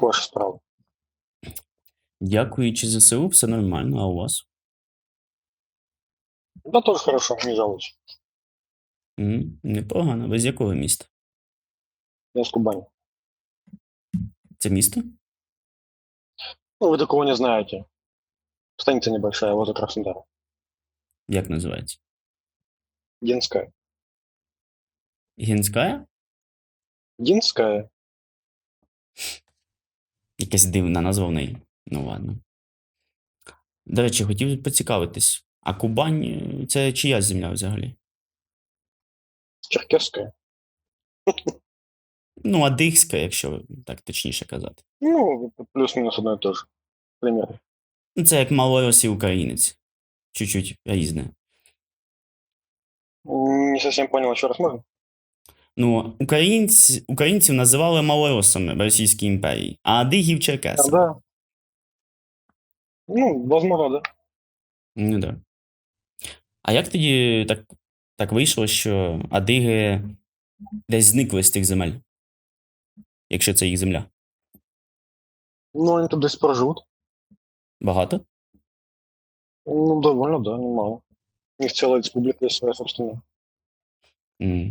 Як ваша справа? Дякуючи ЗСУ, все нормально, а у вас? Да тоже хорошо, не жалуюсь. М, Непогано. Ви з якого міста? Я с Кубани. Це місто? Ну, вы такого не знаете. Станица небольшая, возле Краснодара. Як називається? Динская. Гінська? Динская? Якась дивна назва в неї. Ну ладно. До речі, хотів поцікавитись. А Кубань е, це чия земля взагалі? Черкесская? Ну, Адихська, якщо так точніше казати. Ну, плюс-минус одно же. Примерно. Ну, це як малорос і українець. Чуть-чуть різне. Не совсем понял, еще раз можно? Ну, українці, українців називали малоросами в Російській імперії, а адигів черкесами. да. Ну, возможно, да. Ну да. А як тоді так, так вийшло, що адиги десь зникли з тих земель? Якщо це їх земля? Ну, они тут пор живут. Багато? Ну, довольно, да, немало. У них целая республика есть своя собственная.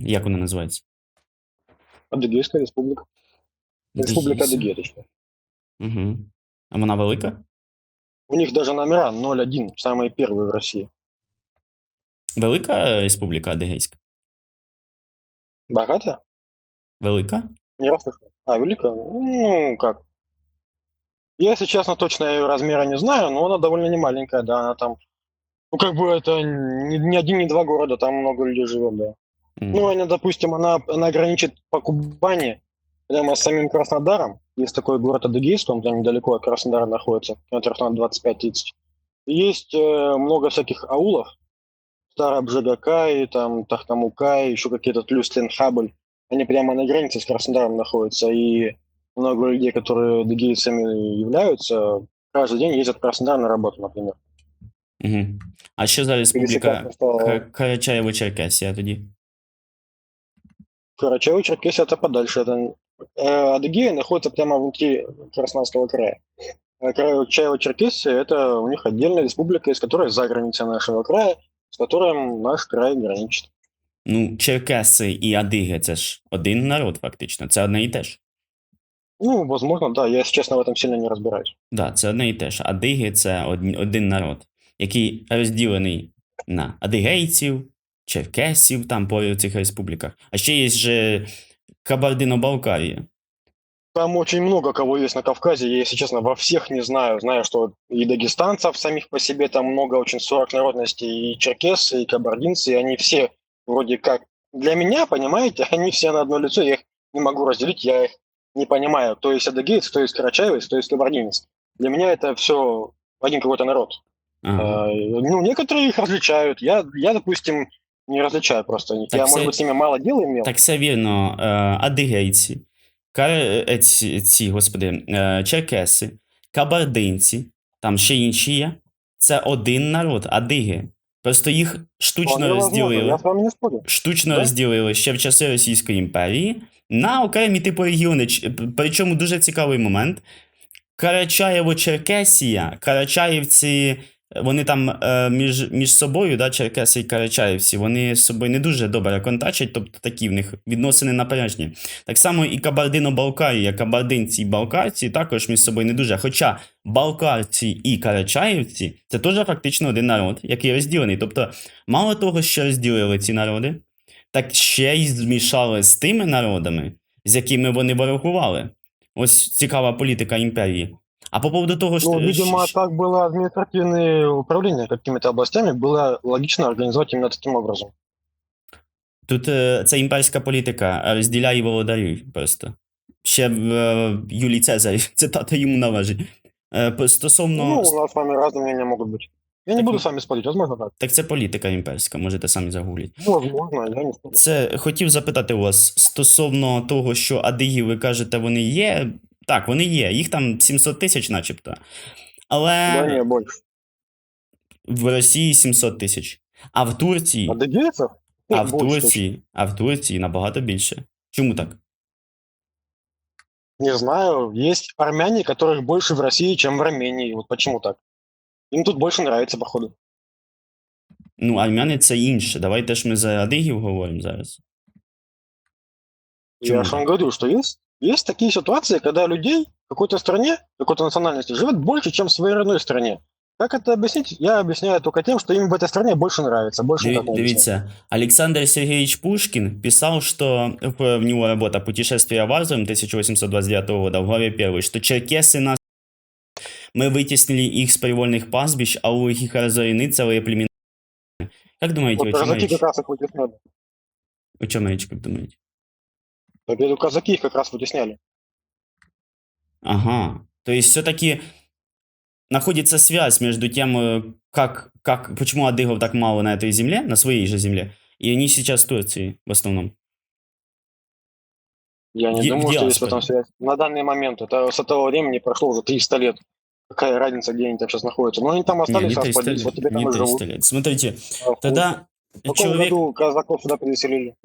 Як вона називається? Адыгейская республика. Республика Адыгея, точнее. Угу. А вона велика? У них даже номера 01, самые первые в России. Велика республіка Адигейська? Богатая? Велика? Не раз. А, великая? Ну, как? Я, если честно, точно ее размера не знаю, но она довольно не маленькая, да, она там... Ну, как бы это не, не один, не два города, там много людей живет, да. Ну, она, допустим, она, она граничит по Кубани, прямо с самим Краснодаром. Есть такой город Адыгейск, он там недалеко от Краснодара находится, километров на 25-30. Есть э, много всяких аулов, Старая Бжегакай, там, Тахтамукай, еще какие-то Тлюслин, Хабль. Они прямо на границе с Краснодаром находятся, и много людей, которые адыгейцами являются, каждый день ездят в Краснодар на работу, например. Угу. А що за республіка Пересекать просто Карачаєво-Черкесія тоді? Карачаево-Черкесия это подальше. Это, э, Адыгея находится прямо внутри Краснодарского края. А Карачаево-Черкесия это у них отдельная республика, из которой за границей нашего края, с которым наш край граничит. Ну, черкеси і адиги це ж один народ, фактично. Це одне і те ж. Ну, возможно, да, я, если честно, в этом сильно не разбираюсь. Да, це одне і те ж. Адиги це одні- один народ, який розділений на адигейців, черкесів там по цих республіках. А ще є же Кабардино-Балкарія. Там очень много кого есть на Кавказе, я, если честно, во всех не знаю. Знаю, что и дагестанцев самих по себе там много, очень 40 народностей, и черкесы, и кабардинцы, и они все вроде как... Для меня, понимаете, они все на одно лицо, я их не могу разделить, я их не понимаю. То есть адыгеец, то есть карачаевец, то есть кабардинец. Для меня это все один какой-то народ. Ага. Э, Ну, некоторые их различают. Я, я допустим, не различаю просто. Так я, все- может быть, с ними мало дела имел. Так все вірно, е, адигейці, кар... е, ці, ці, господи, е, черкеси, кабардинці, там ще інші є. Це один народ, адиги. Просто їх штучно возможно, розділили. Я вами не спорю. штучно Да? розділили ще в часи Російської імперії на окремі типу регіони. Причому дуже цікавий момент. Карачаєво-Черкесія, Карачаївці, вони там е, між, між собою, да, черкеси і карачаївці, вони з собою не дуже добре контачать, тобто такі в них відносини напряжні. Так само і Кабардино-Балкарія, кабардинці і балкарці також між собою не дуже. Хоча балкарці і карачаївці це теж фактично один народ, який розділений. Тобто, мало того, що розділили ці народи, так ще й змішали з тими народами, з якими вони ворогували. Ось цікава політика імперії. А по поводу того, що Ну, видимо, щ- так было административное управление какими-то областями, было логично организовать именно таким образом. тут е, це імперська політика розділяє і володарюй просто. Ще в е, Юлій Цезарь, цитата йому належить. Е, по- Стосовно. Ну, у нас с вами разные мнения могут быть. Я не Так буду мы- с вами спорить, возможно так. Так це політика імперська, можете самі загуглити. Ну, Возможно, я не спорю. Це хотів запитати у вас стосовно того, що адиги, ви кажете, вони є. так, вони є, їх там 700 тисяч, начебто. Але Да больше. в Росії 700 тисяч. А в Турції, а Ну, в больше Турції, а в Турції набагато більше. Чому так? Не знаю, есть армяне, которых больше в России, чем в Армении. Вот почему так? Им тут больше нравится, походу. Ну, армяни це інше. Давайте ж ми за адигів говоримо зараз. Я Чему же вам говорю, что есть, есть такие ситуации, когда людей в какой-то стране, какой-то национальности живет больше, чем в своей родной стране. Как это объяснить? Я объясняю только тем, что им в этой стране больше нравится. Больше объясняю. Дивіться, Александр Сергеевич Пушкин писал, что в, в него работа «Путешествие в Азию» 1829 года в главе 1, что черкесы нас мы вытеснили их с привольных пастбищ, а у их разорены целые племена. Как думаете, Вот о чем речь? как раз их вытесняли. О чем речь, как думаете? Я говорю, казаки их как раз вытесняли. Ага. То есть все-таки находится связь между тем, э, как, как, почему адыгов так мало на этой земле, на своей же земле, и они сейчас в Турции в основном. Я не Где- думаю, где что есть этом связь. На данный момент, это с этого времени прошло уже 300 лет. Какая разница, где они там сейчас находятся? Ну, они там Не, остались, не 300 расплодились, лет. вот тебе там Не и 300 живут. лет. Смотрите, А тогда В каком человек... году казаков сюда переселили?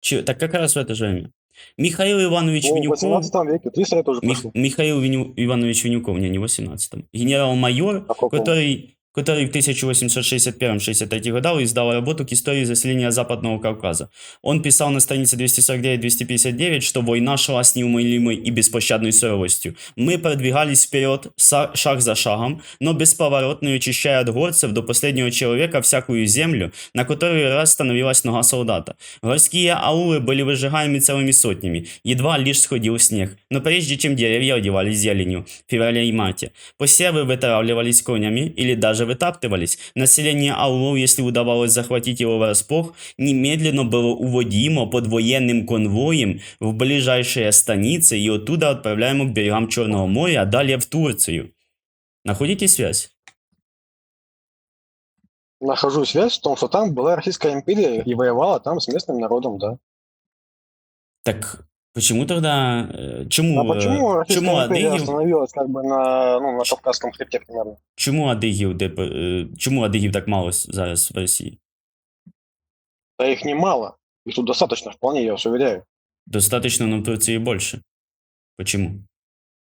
Чё- так как раз в это же время. Михаил Иванович Ну, в Винюков... 18 веке, 300 лет уже Мих-. Михаил Виню- Иванович Винюков, не, не в 18-м. Генерал-майор, А в который, который в 1861-63 годах издал работу к истории заселения Западного Кавказа. Он писал на странице 249-259, что война шла с неумолимой и беспощадной суровостью. Мы продвигались вперед шаг за шагом, но бесповоротно очищая от горцев до последнего человека всякую землю, на которой раз становилась нога солдата. Горские аулы были выжигаемы целыми сотнями, едва лишь сходил снег, но прежде чем деревья одевались зеленью, в феврале и марте, посевы вытравливались конями или даже вытаптывались, население аулов, если удавалось захватить его врасплох, немедленно было уводимо под военным конвоем в ближайшие станицы и оттуда отправляемо к берегам Черного моря, а далее в Турцию. Находите связь? Нахожу связь в том, что там была Российская империя и воевала там с местным народом, да. Так почему тогда... э, Чему, А почему э, Российская чему империя адыгів, остановилась как бы на, ну, на Кавказском хребте примерно? чому адигів, де, е, чому адигів так мало с- зараз в Росії? Да их немало. Их тут достаточно, вполне, я вас уверяю. Достаточно, но в Турции больше. Почему?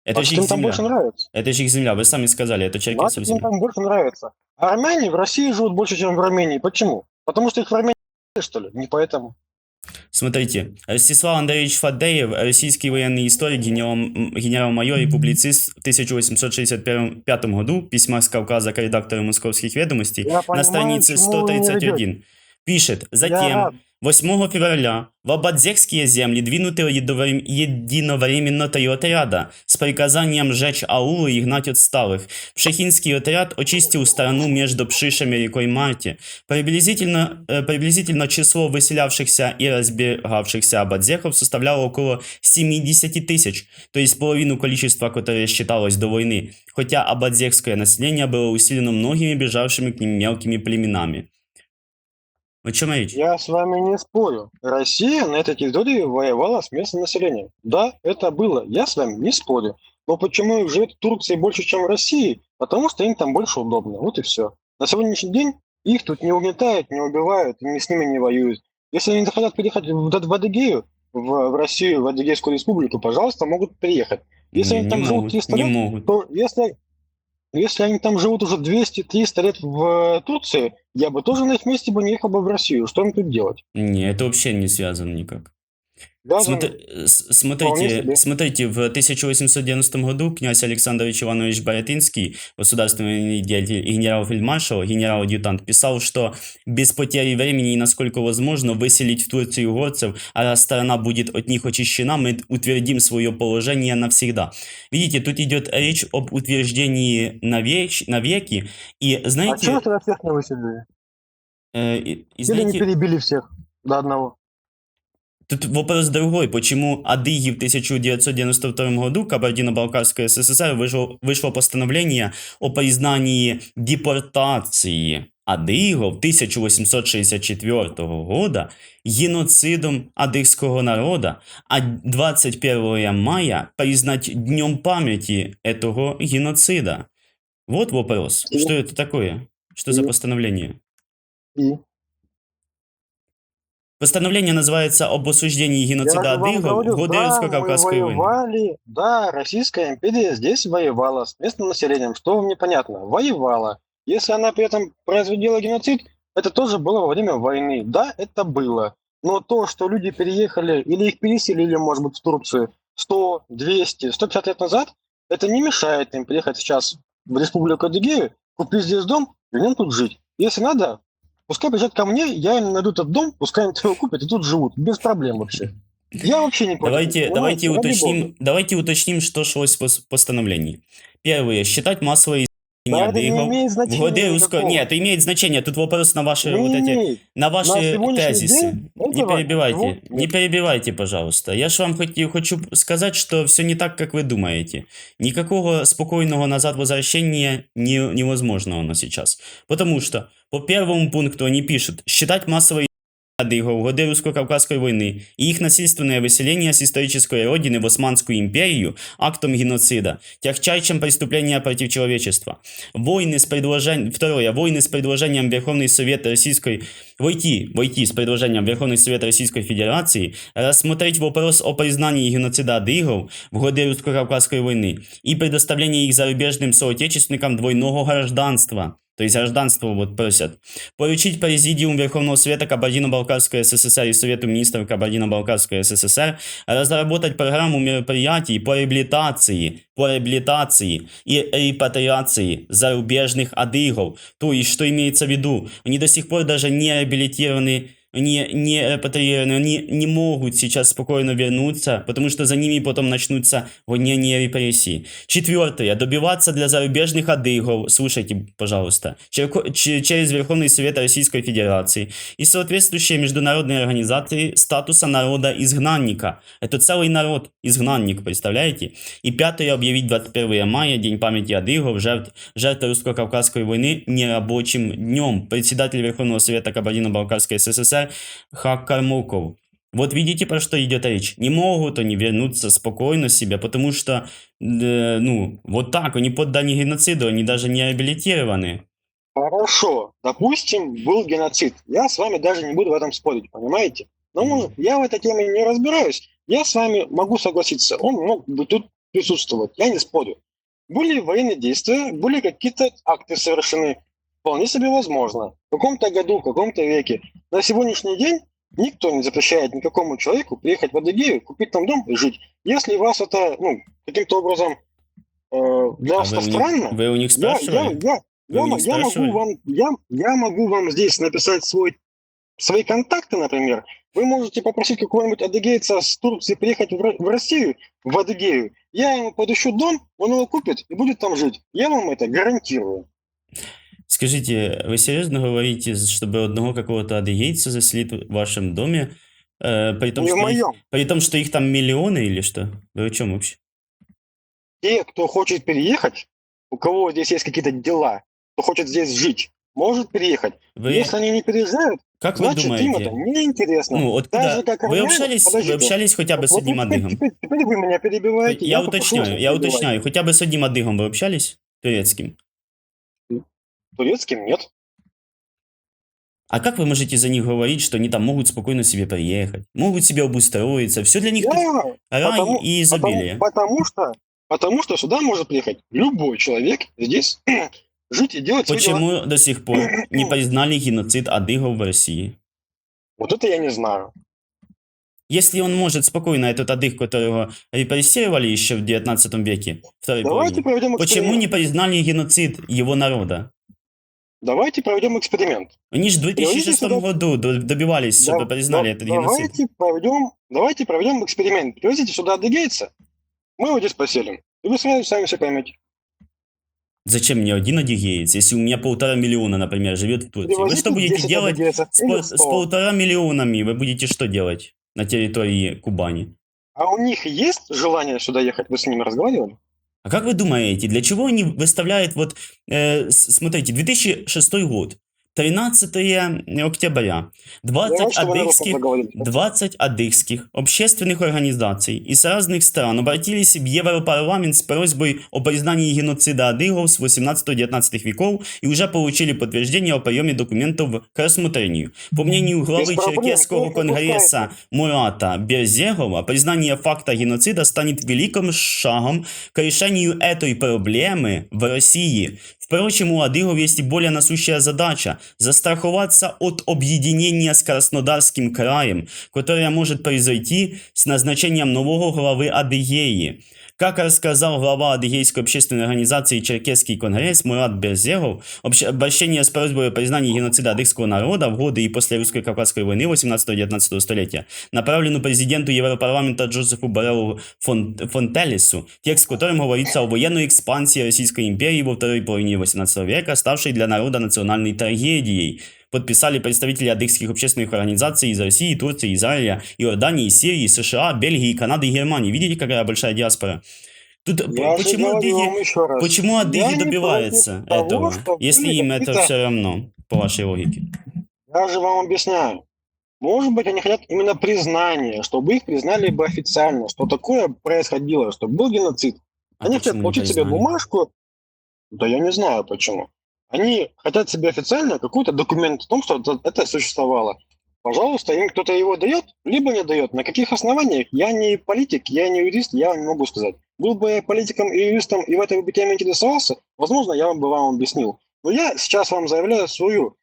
Это Значит, же их им там больше земля. нравится. Это же их земля. Вы сами сказали, это черкесов Значит, им земля. там больше нравится. А армяне в России живут больше, чем в Армении. Почему? Потому что их в Армении что ли? Не поэтому. Смотрите, Ростислав Андреевич Фадеев, российский военный историк, генерал- генерал-майор и публицист в 1865 году, письма с Кавказа к редактору московских ведомостей, Я на понимаю, странице к чему вы меня 131, пишет, затем. 8 февраля в Абадзекские земли двинуты единовременно три отряда с приказанием сжечь аулы и гнать отсталых. Пшехинский отряд очистил страну между Пшишами и рекой Марти. Приблизительно, э, приблизительно число выселявшихся и разбегавшихся абадзеков составляло около 70 тысяч, то есть половину количества, которое считалось до войны, хотя абадзекское население было усилено многими бежавшими к ним мелкими племенами. О чем речь? Я с вами не спорю. Россия на этой территории воевала с местным населением. Да, это было. Я с вами не спорю. Но почему их живет в Турции больше, чем в России? Потому что им там больше удобно. Вот и все. На сегодняшний день их тут не угнетают, не убивают, и с ними не воюют. Если они захотят переехать в, в Адыгею, в, в Россию, в Адыгейскую республику, пожалуйста, могут приехать. Если Не- они там живут могут, 300 не лет, могут. то если, если они там живут уже 200-300 лет в Турции, я бы тоже на их месте бы не ехал бы в Россию. Что им тут делать? Не, это вообще не связано никак. Даже Смотри- с- Вполне смотрите, смотрите, в 1890 году князь Александрович Иванович Борятынский, государственный деятель генерал-фельдмаршал, генерал-адъютант, писал, что без потери времени и насколько возможно выселить в Турцию горцев, а раз страна будет от них очищена, мы утвердим свое положение навсегда. Видите, тут идет речь об утверждении навеч- навеки, и А знаете, чего тогда всех не выселили? э, и- и Или не знаете, перебили всех до одного? Тут вопрос другой. Почему Адыги в 1992 году Кабардино-Балкарское СССР вышло, вышло постановление о признании депортации адыгов 1864 года геноцидом адыгского народа, а 21 мая признать днем памяти этого геноцида? Вот вопрос. И- Что это такое? Что за и- постановление? Постановление называется об осуждении геноцида адыгов годы да, войны. воевали, да, Российская империя здесь воевала с местным населением, что вам непонятно, воевала. Если она при этом производила геноцид, это тоже было во время войны, да, это было. Но то, что люди переехали или их переселили, может быть, в Турцию 100, 200, 150 лет назад, это не мешает им приехать сейчас в Республику Адыгею, купить здесь дом и в нем тут жить. Если надо, пускай приезжают ко мне, я им найду этот дом, пускай они его купят и тут живут, без проблем вообще. Я вообще не против. Давайте, понимаете? давайте уточним, давайте уточним, что шлось в пос- постановлении. Первое. Считать массовое Да, истребление это не адыгов имеет значения годы русско... никакого. Нет, это имеет значение. Тут вопрос на ваши Не вот эти на ваши сегодняшний тезисы. день Не перебивайте, всего не перебивайте, пожалуйста. Я ж вам хотів, хочу сказать, что все не так, как вы думаете. Никакого спокойного назад возвращения не, невозможно у нас сейчас. Потому что по первому пункту они пишут, считать массовое адыгов в годы русско-кавказской войны и их насильственное выселение с исторической родины в Османскую империю актом геноцида, тягчайшим преступлением против человечества. Войны с предложением... Второе. Войны с предложением Верховный Совет Российской... Войти, войти с предложением Верховный Совет Российской Федерации рассмотреть вопрос о признании геноцида адыгов в годы русско-кавказской войны и предоставлении их зарубежным соотечественникам двойного гражданства. То есть гражданство вот просят. Поручить Президиум Верховного Совета Кабардино-Балкарской СССР и Совету Министров Кабардино-Балкарской СССР разработать программу мероприятий по реабилитации, по реабилитации и репатриации зарубежных адыгов. То есть, что имеется в виду? Они до сих пор даже не реабилитированы не, не репатриированы, они не могут сейчас спокойно вернуться, потому что за ними потом начнутся гонения и репрессии. Четвертое. Добиваться для зарубежных адыгов, слушайте, пожалуйста, через Верховный Совет Российской Федерации и соответствующие международные организации статуса народа-изгнанника. Это целый народ, изгнанник, представляете? И пятое. Объявить 21 мая, День памяти адыгов, жертв, жертв русско-кавказской войны, нерабочим днем. Председатель Верховного Совета Кабардино-Балкарской СССР Хак Кармуков. Вот видите, про что идет речь. Не могут они вернуться спокойно себе, потому что, э, ну, вот так, они подданы геноциду, они даже не реабилитированы. Хорошо, допустим, был геноцид. Я с вами даже не буду в этом спорить, понимаете? Но я в этой теме не разбираюсь. Я с вами могу согласиться. Он мог бы тут присутствовать. Я не спорю. Были военные действия, были какие-то акты совершены. Вполне себе возможно. В каком-то году, в каком-то веке. На сегодняшний день никто не запрещает никакому человеку приехать в Адыгею, купить там дом и жить. Если вас это ну, каким-то образом э, для А вас вы, у странно, вы у них я, я, спрашивали? я, я, я могу вам, я, я могу вам здесь написать свой, свои контакты, например. Вы можете попросить какого-нибудь адыгейца с Турции приехать в, в Россию, в Адыгею. Я ему подыщу дом, он его купит и будет там жить. Я вам это гарантирую. Скажите, вы серьезно говорите, чтобы одного какого-то адыгейца заселить в вашем доме, э, при, том, Не в что их, моем. при том, что их там миллионы или что? Вы о чем вообще? Те, кто хочет переехать, у кого здесь есть какие-то дела, кто хочет здесь жить, может переехать. Вы, Если они не переезжают, как вы значит им это думаете? неинтересно. Ну, вот Так же, да, как вы армяне- общались, вы подождите. общались хотя бы с Вот одним теперь, адыгом? теперь- теперь вы меня перебиваете. Я попрошу вас уточняю, не я перебивать. уточняю, хотя бы с одним адыгом вы общались? Турецким? Турецким нет. А как вы можете за них говорить, что они там могут спокойно себе приехать, могут себе обустроиться, все для них Я рай потому- и изобилие? Потому, потому что, потому что сюда может приехать любой человек здесь жить и делать свои дела. Почему до сих пор не признали геноцид адыгов в России? Вот это я не знаю. Если он может спокойно, этот адыг, которого репрессировали еще в 19 веке, второй Давайте половине, почему не признали геноцид его народа? Давайте проведем эксперимент. Они же в 2006 сюда- году до- добивались, чтобы Да- признали да- этот геноцид. давайте проведем, давайте проведем эксперимент. Привезите сюда адыгейца, мы его здесь поселим. И вы сами, сами все поймете. Зачем мне один адыгеец, если у меня полтора миллиона, например, живет в Турции? Вы что будете 10 делать с, с 100. полтора миллионами? Вы будете что делать на территории Кубани? А у них есть желание сюда ехать? Вы с ними разговаривали? А как вы думаете, для чего они выставляют вот, э, смотрите, 2006 год, 13 октября 20 Я рад, что вы нарочно адыгских проговорили. 20 адыгских общественных организаций из разных стран обратились в Европарламент с просьбой о признании геноцида адыгов с 18-19 веков и уже получили подтверждение о приеме документов к рассмотрению. По мнению главы Без проблем, Черкесского только конгресса Мурата Берзегова, признание факта геноцида станет великим шагом к решению этой проблемы в России. Впрочем, у адыгов есть и более насущая задача – застраховаться от объединения с Краснодарским краем, которое может произойти с назначением нового главы Адыгеи. Как рассказал глава Адыгейской общественной организации Черкесский конгресс Мурат Берзегов, общ- обращение с просьбой о признании геноцида адыгского народа в годы и после русско Кавказской войны 18-19 столетия направлено президенту Европарламента Джозефу Барелу Фон, Фонтелесу, текст в котором говорится о военной экспансии Российской империи во второй половине 18 века, ставшей для народа национальной трагедией. Подписали представители адыгских общественных организаций из России, Турции, Израиля, Иордании, Сирии, США, Бельгии, Канады и Германии. Видите, какая большая диаспора? Тут Я почему адыги, почему Я адыги не добиваются того, этого, если им это все равно, по вашей логике? Я же вам объясняю. Может быть, они хотят именно признания, чтобы их признали бы официально, что такое происходило, что был геноцид. А Они почему хотят получить себе бумажку. Да я не знаю почему. Они хотят себе официально какой-то документ о том, что это, существовало. Пожалуйста, им кто-то его дает, либо не дает. На каких основаниях? Я не политик, я не юрист, я не могу сказать. Был бы я политиком и юристом и в этой бы теме интересовался, возможно, я бы вам объяснил. Но я сейчас вам заявляю свою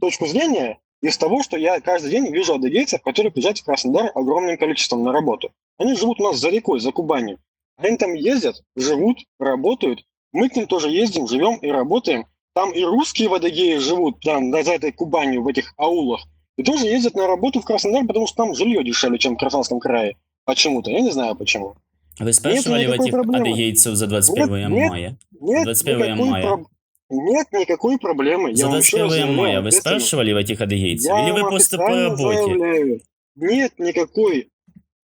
точку зрения из того, что я каждый день вижу адыгейцев, которые приезжают в Краснодар огромным количеством на работу. Они живут у нас за рекой, за Кубанью. Они там ездят, живут, работают. Мы к ним тоже ездим, живем и работаем. Там и русские в Адыгее живут, там, за этой Кубанью, в этих аулах. И тоже ездят на работу в Краснодар, потому что там жилье дешевле, чем в Краснодарском крае. Почему-то. Я не знаю почему. Вы спрашивали никакой этих проблемы. адыгейцев за 21 Нет, мая? Нет 21 никакой мая. проб- Нет никакой проблемы. За вам еще раз 21 заявляю, мая вы спрашивали в этих адыгейцев? Я Или вы просто по работе? заявляю, Нет никакой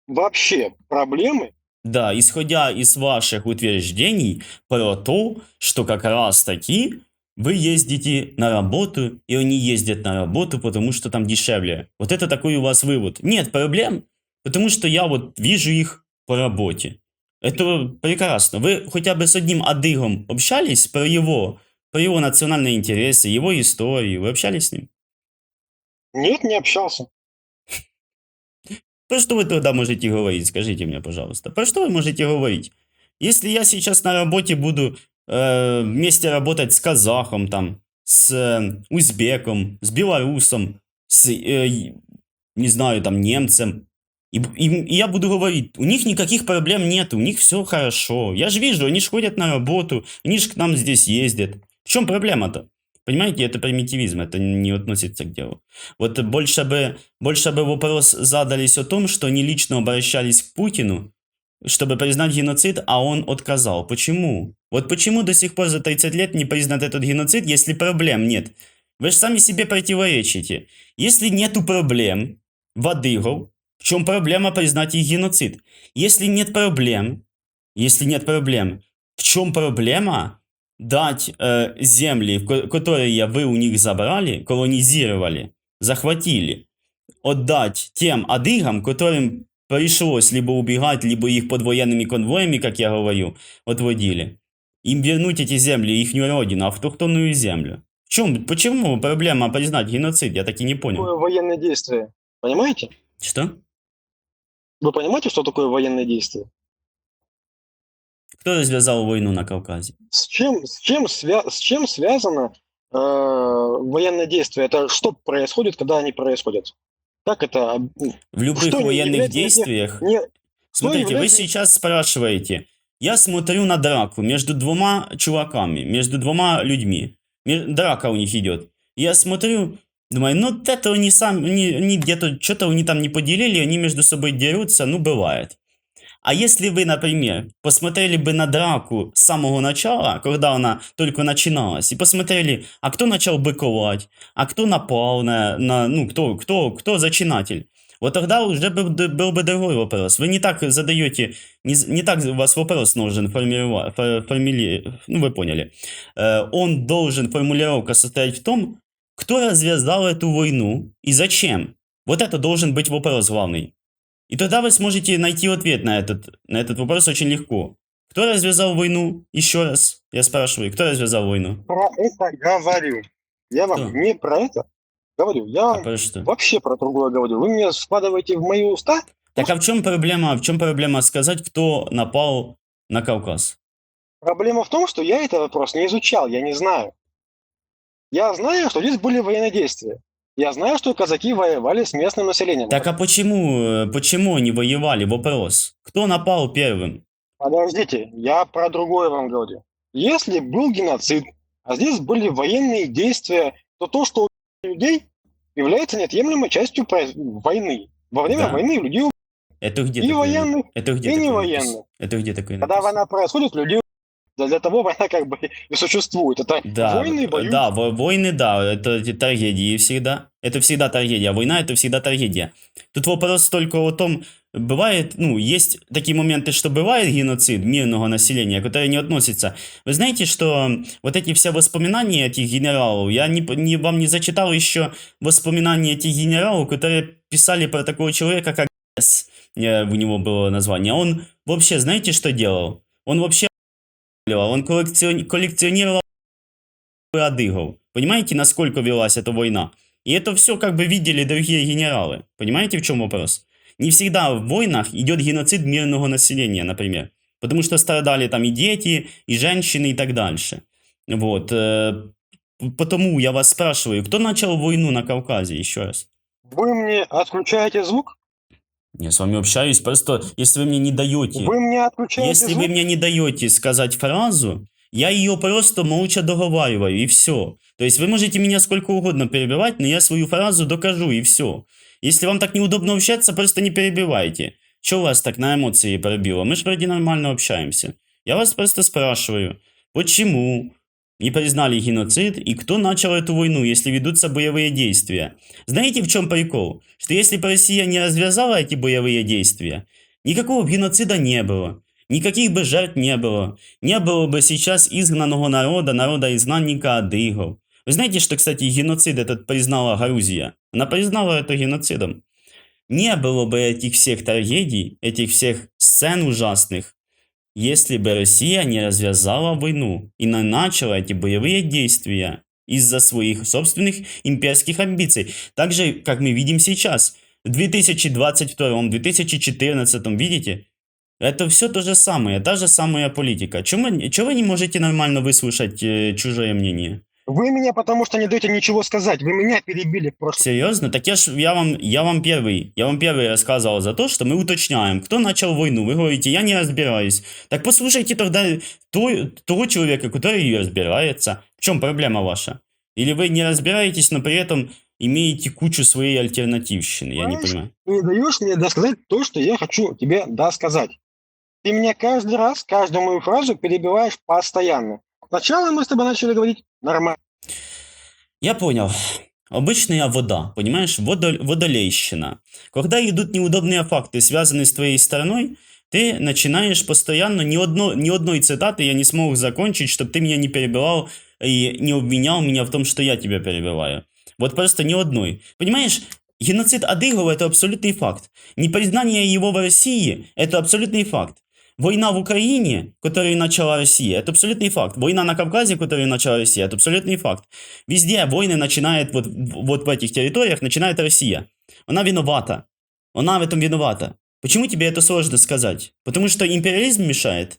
вообще проблемы. Да, исходя из ваших утверждений про то, что как раз таки вы ездите на работу, и они ездят на работу, потому что там дешевле. Вот это такой у вас вывод. Нет проблем, потому что я вот вижу их по работе. Это прекрасно. Вы хотя бы с одним адыгом общались про его, про его национальные интересы, его историю? Вы общались с ним? Нет, не общался. Про что вы тогда можете говорить? Скажите мне, пожалуйста. Про что вы можете говорить? Если я сейчас на работе буду э, вместе работать с казахом, там, с э, узбеком, с белорусом, с, э, не знаю, там, немцем, и, и- и я буду говорить, у них никаких проблем нет, у них все хорошо. Я же вижу, они же ходят на работу, они же к нам здесь ездят. В чем проблема-то? Понимаете, это примитивизм, это не относится к делу. Вот больше бы, больше бы вопрос задались о том, что они лично обращались к Путину, чтобы признать геноцид, а он отказал. Почему? Вот почему до сих пор за 30 лет не признат этот геноцид, если проблем нет? Вы же сами себе противоречите. Если нету проблем адыгов, в чем проблема признать их геноцид? Если нет проблем, если нет проблем, в чем проблема дать э, земли, которые вы у них забрали, колонизировали, захватили, отдать тем адыгам, которым пришлось либо убегать, либо их под военными конвоями, как я говорю, отводили. Им вернуть эти земли, их родину, автохтонную землю. В чем, почему проблема признать геноцид? Я так и не понял. Такое военное действие. Понимаете? Что? Вы понимаете, что такое военное действие? Кто развязал войну на Кавказе? С чем, с чем, свя- с чем связано э, военное действие? Это что происходит, когда они происходят? Как это? В любых Что не военных действиях Не, Смотрите, вы является- сейчас спрашиваете. Я смотрю на драку между двумя чуваками, между двумя людьми. Драка у них идет. Я смотрю, думаю, ну это они сам, они, они где-то что-то они там не поделили, они между собой дерутся, ну бывает. А если вы, например, посмотрели бы на драку с самого начала, когда она только начиналась, и посмотрели, а кто начал быковать, а кто напал на, на ну, кто, кто, кто зачинатель, вот тогда уже был, бы- был бы другой вопрос. Вы не так задаете, не, не так у вас вопрос нужен формировать, ну вы поняли. Э, он должен, формулировка состоять в том, кто развязал эту войну и зачем? Вот это должен быть вопрос главный. И тогда вы сможете найти ответ на этот, на этот вопрос очень легко. Кто развязал войну? Еще раз, я спрашиваю, кто развязал войну? Про это говорю. Я вам Кто? не про это говорю. Я А про что? вообще про другое говорю. Вы меня складываете в мои уста. Так а в чем проблема, в чем проблема сказать, кто напал на Кавказ? Проблема в том, что я этот вопрос не изучал, я не знаю. Я знаю, что здесь были военные действия. Я знаю, что казаки воевали с местным населением. Так а почему, э, почему они воевали? Вопрос. Кто напал первым? Подождите, я про другое вам говорю. Если был геноцид, а здесь были военные действия, то то, что людей является неотъемлемой частью войны. Во время Да. войны людей Это где и военных, Это где и не военных. Это где такое Когда война происходит, людей для, для того война как бы и существует. Это Да, войны воюют. да, во- войны, да, это трагедии всегда. Это всегда трагедия. Война это всегда трагедия. Тут вопрос только о том, бывает, ну, есть такие моменты, что бывает геноцид мирного населения, которые не относятся. Вы знаете, что вот эти все воспоминания этих генералов, я не, не, вам не зачитал еще воспоминания этих генералов, которые писали про такого человека, как С, э, у него было название. Он вообще, знаете, что делал? Он вообще он коллекцион- коллекционировал адыгов. Понимаете, насколько велась эта война? И это все как бы видели другие генералы. Понимаете, в чем вопрос? Не всегда в войнах идет геноцид мирного населения, например. Потому что страдали там и дети, и женщины, и так дальше. Вот. э, Потому я вас спрашиваю, кто начал войну на Кавказе, еще раз? Вы мне отключаете звук? Я с вами общаюсь, просто если вы мне не даете... Вы мне отключаете Если звук? вы мне не даете сказать фразу, я ее просто молча договариваю, и все. То есть вы можете меня сколько угодно перебивать, но я свою фразу докажу, и все. Если вам так неудобно общаться, просто не перебивайте. Что вас так на эмоции пробило? Мы же вроде нормально общаемся. Я вас просто спрашиваю, почему не признали геноцид и кто начал эту войну, если ведутся боевые действия? Знаете, в чем прикол? Что если бы Россия не развязала эти боевые действия, никакого геноцида не было. Никаких бы жертв не было. Не было бы сейчас изгнанного народа, народа-изгнанника адыгов. Вы знаете, что, кстати, геноцид этот признала Грузия? Она признала это геноцидом. Не было бы этих всех трагедий, этих всех сцен ужасных, если бы Россия не развязала войну и не начала эти боевые действия из-за своих собственных имперских амбиций. Так же, как мы видим сейчас, в 2022-2014, видите, это все то же самое, та же самая политика. Чего, чего вы не можете нормально выслушать э, чужое мнение? Вы меня потому что не даете ничего сказать. Вы меня перебили в прошлом. Серьезно? Так я, ж, я, вам, я вам первый, я вам первый рассказывал за то, что мы уточняем, кто начал войну. Вы говорите, я не разбираюсь. Так послушайте тогда той- того человека, который ее разбирается. В чем проблема ваша? Или вы не разбираетесь, но при этом имеете кучу своей альтернативщины? Я не понимаю. Ты не даешь мне досказать то, что я хочу тебе досказать. Ты меня каждый раз, каждую мою фразу перебиваешь постоянно. Сначала мы с тобой начали говорить нормально. Я понял. Обычная вода, понимаешь, Водо- водолейщина. Когда идут неудобные факты, связанные с твоей стороной, ты начинаешь постоянно, ни, одно, ни одной цитаты я не смог закончить, чтобы ты меня не перебивал и не обвинял меня в том, что я тебя перебиваю. Вот просто ни одной. Понимаешь, геноцид адыгов – это абсолютный факт. Непризнание его в России – это абсолютный факт. Война в Украине, которую начала Россия, это абсолютный факт. Война на Кавказе, которую начала Россия, это абсолютный факт. Везде войны начинает вот, вот в этих территориях, начинает Россия. Она виновата. Она в этом виновата. Почему тебе это сложно сказать? Потому что империализм мешает?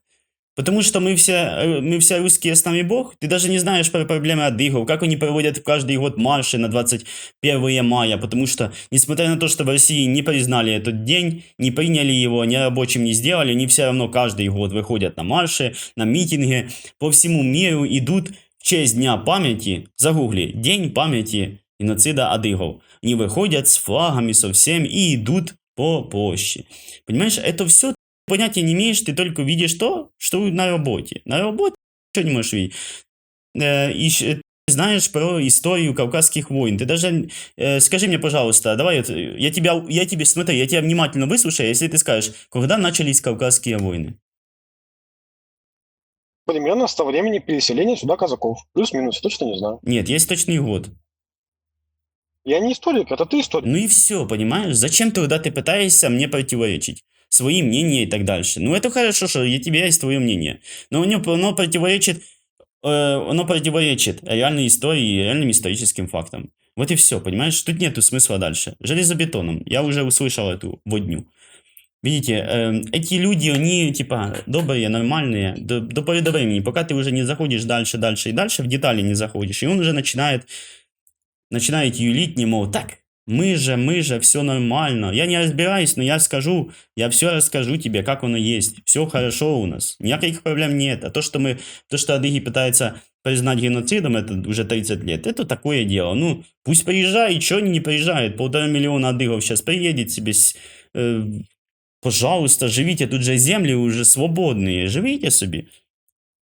Потому что мы все, э, мы все русские с нами Бог? Ты даже не знаешь про проблемы адыгов, как они проводят каждый год марши на 21 мая, потому что, несмотря на то, что в России не признали этот день, не приняли его, ни рабочим не сделали, они все равно каждый год выходят на марши, на митинги, по всему миру идут в честь Дня памяти, загугли, День памяти геноцида адыгов. Они выходят с флагами, со всем и идут по площади. Понимаешь, это все понятия не имеешь, ты только видишь то, что на работе. На работе ничего не можешь видеть. Э, и ты знаешь про историю Кавказских войн. Ты даже э, скажи мне, пожалуйста, давай вот, э, я тебя, я тебе смотри, я тебя внимательно выслушаю, если ты скажешь, когда начались Кавказские войны? Примерно с того времени переселения сюда казаков. Плюс-минус, точно не знаю. Нет, есть точный год. Я не историк, это ты историк. Ну и все, понимаешь? Зачем тогда ты пытаешься мне противоречить? Свои мнения и так дальше. Ну это хорошо, что у тебя есть твое мнение. Но оно, оно противоречит э, оно противоречит реальной истории и реальным историческим фактам. Вот и все, понимаешь? Тут нету смысла дальше. Железобетоном. Я уже услышал эту водню. Видите, э, эти люди, они типа добрые, нормальные, до, до поры до времени, пока ты уже не заходишь дальше, дальше и дальше, в детали не заходишь, и он уже начинает, начинает юлить, не мол, так, мы же, мы же, все нормально. Я не разбираюсь, но я скажу, я все расскажу тебе, как оно есть. Все хорошо у нас. Никаких проблем нет. А то, что мы, то, что адыги пытаются признать геноцидом, это уже 30 лет, это такое дело. Ну, пусть приезжает, что они не приезжают? Полтора миллиона адыгов сейчас приедет себе, с- э, пожалуйста, живите, тут же землі уже свободні, живіть собі.